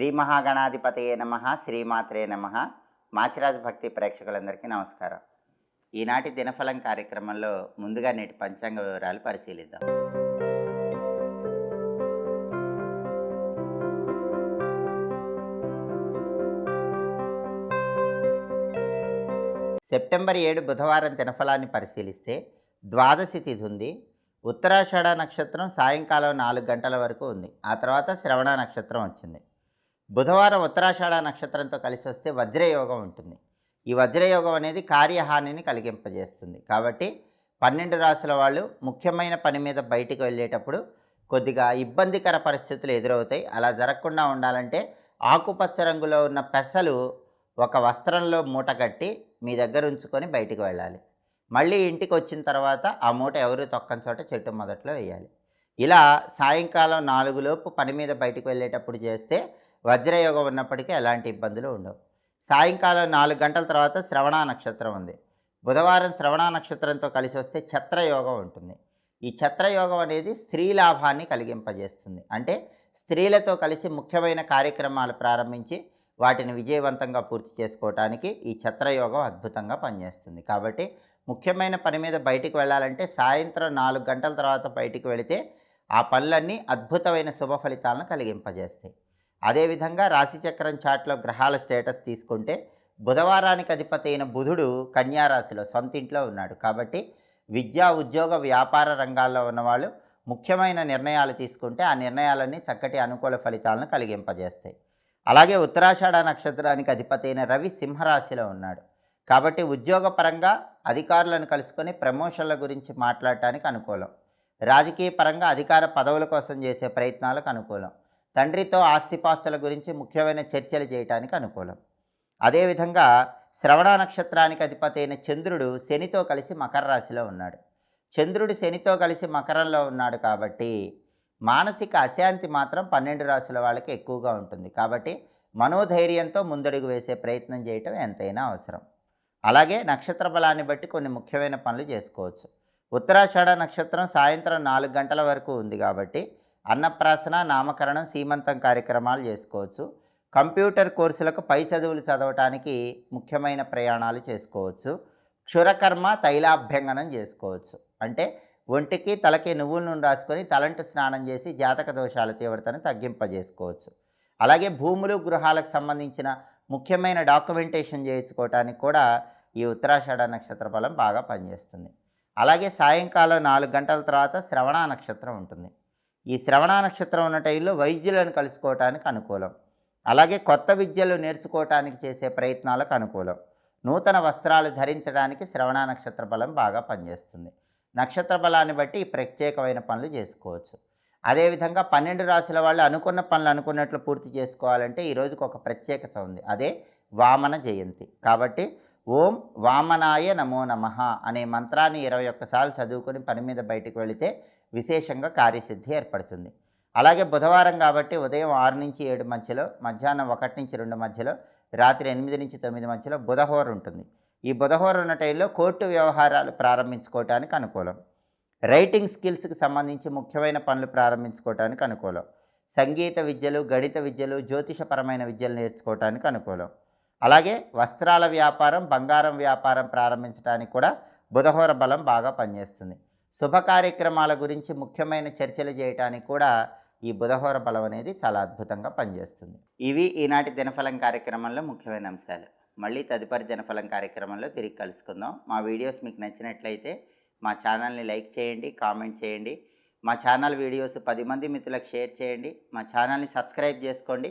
శ్రీ మహాగణాధిపతయే నమ శ్రీమాత్రే నమ. మాచిరాజ్ భక్తి ప్రేక్షకులందరికీ నమస్కారం. ఈనాటి దినఫలం కార్యక్రమంలో ముందుగా నేటి పంచాంగ వివరాలు పరిశీలిద్దాం. సెప్టెంబర్ ఏడు బుధవారం దినఫలాన్ని పరిశీలిస్తే ద్వాదశి తిథి ఉంది. ఉత్తరాషాఢ నక్షత్రం సాయంకాలం నాలుగు గంటల వరకు ఉంది. ఆ తర్వాత శ్రవణ నక్షత్రం వచ్చింది. బుధవారం ఉత్తరాషాఢ నక్షత్రంతో కలిసి వస్తే వజ్రయోగం ఉంటుంది. ఈ వజ్రయోగం అనేది కార్యహానిని కలిగింపజేస్తుంది. కాబట్టి పన్నెండు రాసుల వాళ్ళు ముఖ్యమైన పని మీద బయటికి వెళ్ళేటప్పుడు కొద్దిగా ఇబ్బందికర పరిస్థితులు ఎదురవుతాయి. అలా జరగకుండా ఉండాలంటే ఆకుపచ్చ రంగులో ఉన్న పెసలు ఒక వస్త్రంలో మూట కట్టి మీ దగ్గర ఉంచుకొని బయటికి వెళ్ళాలి. మళ్ళీ ఇంటికి వచ్చిన తర్వాత ఆ మూట ఎవరు తొక్కని చోట చెట్టు మొదట్లో వేయాలి. ఇలా సాయంకాలం నాలుగులోపు పని మీద బయటికి వెళ్ళేటప్పుడు చేస్తే వజ్రయోగం ఉన్నప్పటికీ ఎలాంటి ఇబ్బందులు ఉండవు. సాయంకాలం నాలుగు గంటల తర్వాత శ్రవణ నక్షత్రం ఉంది. బుధవారం శ్రవణ నక్షత్రంతో కలిసి వస్తే ఛత్రయోగం ఉంటుంది. ఈ ఛత్రయోగం అనేది స్త్రీ లాభాన్ని కలిగింపజేస్తుంది. అంటే స్త్రీలతో కలిసి ముఖ్యమైన కార్యక్రమాలు ప్రారంభించి వాటిని విజయవంతంగా పూర్తి చేసుకోవటానికి ఈ ఛత్రయోగం అద్భుతంగా పనిచేస్తుంది. కాబట్టి ముఖ్యమైన పని మీద బయటికి వెళ్ళాలంటే సాయంత్రం నాలుగు గంటల తర్వాత బయటికి వెళితే ఆ పనులన్నీ అద్భుతమైన శుభ ఫలితాలను కలిగింపజేస్తాయి. అదేవిధంగా రాశిచక్రం చాట్లో గ్రహాల స్టేటస్ తీసుకుంటే బుధవారానికి అధిపతి అయిన బుధుడు కన్యారాశిలో సొంత ఇంట్లో ఉన్నాడు. కాబట్టి విద్యా ఉద్యోగ వ్యాపార రంగాల్లో ఉన్నవాళ్ళు ముఖ్యమైన నిర్ణయాలు తీసుకుంటే ఆ నిర్ణయాలన్నీ చక్కటి అనుకూల ఫలితాలను కలిగింపజేస్తాయి. అలాగే ఉత్తరాషాఢ నక్షత్రానికి అధిపతి అయిన రవి సింహరాశిలో ఉన్నాడు. కాబట్టి ఉద్యోగపరంగా అధికారులను కలుసుకొని ప్రమోషన్ల గురించి మాట్లాడటానికి అనుకూలం. రాజకీయ పరంగా అధికార పదవుల కోసం చేసే ప్రయత్నాలకు అనుకూలం. తండ్రితో ఆస్తిపాస్తుల గురించి ముఖ్యమైన చర్చలు చేయటానికి అనుకూలం. అదేవిధంగా శ్రవణ నక్షత్రానికి అధిపతి అయిన చంద్రుడు శనితో కలిసి మకర రాశిలో ఉన్నాడు. చంద్రుడు శనితో కలిసి మకరంలో ఉన్నాడు కాబట్టి మానసిక అశాంతి మాత్రం పన్నెండు రాశుల వాళ్ళకి ఎక్కువగా ఉంటుంది. కాబట్టి మనోధైర్యంతో ముందడుగు వేసే ప్రయత్నం చేయటం ఎంతైనా అవసరం. అలాగే నక్షత్ర బలాన్ని బట్టి కొన్ని ముఖ్యమైన పనులు చేసుకోవచ్చు. ఉత్తరాషాఢ నక్షత్రం సాయంత్రం నాలుగు గంటల వరకు ఉంది కాబట్టి అన్నప్రాసన నామకరణం సీమంతం కార్యక్రమాలు చేసుకోవచ్చు. కంప్యూటర్ కోర్సులకు పై చదువులు చదవటానికి ముఖ్యమైన ప్రయాణాలు చేసుకోవచ్చు. క్షురకర్మ తైలాభ్యంగనం చేసుకోవచ్చు. అంటే ఒంటికి తలకి నువ్వుల నూనె రాసుకొని తలంటు స్నానం చేసి జాతక దోషాల తీవ్రతను తగ్గింపజేసుకోవచ్చు. అలాగే భూములు గృహాలకు సంబంధించిన ముఖ్యమైన డాక్యుమెంటేషన్ చేయించుకోవటానికి కూడా ఈ ఉత్తరాషాఢ నక్షత్ర ఫలం బాగా పనిచేస్తుంది. అలాగే సాయంకాలం నాలుగు గంటల తర్వాత శ్రవణ నక్షత్రం ఉంటుంది. ఈ శ్రవణ నక్షత్రం ఉన్న టైంలో వైద్యులను కలుసుకోవటానికి అనుకూలం. అలాగే కొత్త విద్యలు నేర్చుకోవటానికి చేసే ప్రయత్నాలకు అనుకూలం. నూతన వస్త్రాలు ధరించడానికి శ్రవణ నక్షత్ర బలం బాగా పనిచేస్తుంది. నక్షత్ర బలాన్ని బట్టి ఈ ప్రత్యేకమైన పనులు చేసుకోవచ్చు. అదేవిధంగా పన్నెండు రాశుల వాళ్ళు అనుకున్న పనులు అనుకున్నట్లు పూర్తి చేసుకోవాలంటే ఈ రోజుకు ఒక ప్రత్యేకత ఉంది. అదే వామన జయంతి. కాబట్టి ఓం వామనాయ నమో నమః అనే మంత్రాన్ని ఇరవై ఒక్కసార్లు చదువుకొని పని మీద బయటకు వెళితే విశేషంగా కార్యసిద్ధి ఏర్పడుతుంది. అలాగే బుధవారం కాబట్టి ఉదయం ఆరు నుంచి ఏడు మధ్యలో మధ్యాహ్నం ఒకటి నుంచి రెండు మధ్యలో రాత్రి ఎనిమిది నుంచి తొమ్మిది మధ్యలో బుధహోర ఉంటుంది. ఈ బుధహోర ఉన్న టైంలో కోర్టు వ్యవహారాలు ప్రారంభించుకోవటానికి అనుకూలం. రైటింగ్ స్కిల్స్కి సంబంధించి ముఖ్యమైన పనులు ప్రారంభించుకోవటానికి అనుకూలం. సంగీత విద్యలు గణిత విద్యలు జ్యోతిషపరమైన విద్యలు నేర్చుకోవటానికి అనుకూలం. అలాగే వస్త్రాల వ్యాపారం బంగారం వ్యాపారం ప్రారంభించడానికి కూడా బుధహోర బలం బాగా పనిచేస్తుంది. శుభ కార్యక్రమాల గురించి ముఖ్యమైన చర్చలు చేయడానికి కూడా ఈ బుధహోర బలం అనేది చాలా అద్భుతంగా పనిచేస్తుంది. ఇవి ఈనాటి దినఫలం కార్యక్రమంలో ముఖ్యమైన అంశాలు. మళ్ళీ తదుపరి దినఫలం కార్యక్రమంలో తిరిగి కలుసుకుందాం. మా వీడియోస్ మీకు నచ్చినట్లయితే మా ఛానల్ని లైక్ చేయండి కామెంట్ చేయండి. మా ఛానల్ వీడియోస్ పది మంది మిత్రులకు షేర్ చేయండి. మా ఛానల్ని సబ్స్క్రైబ్ చేసుకోండి.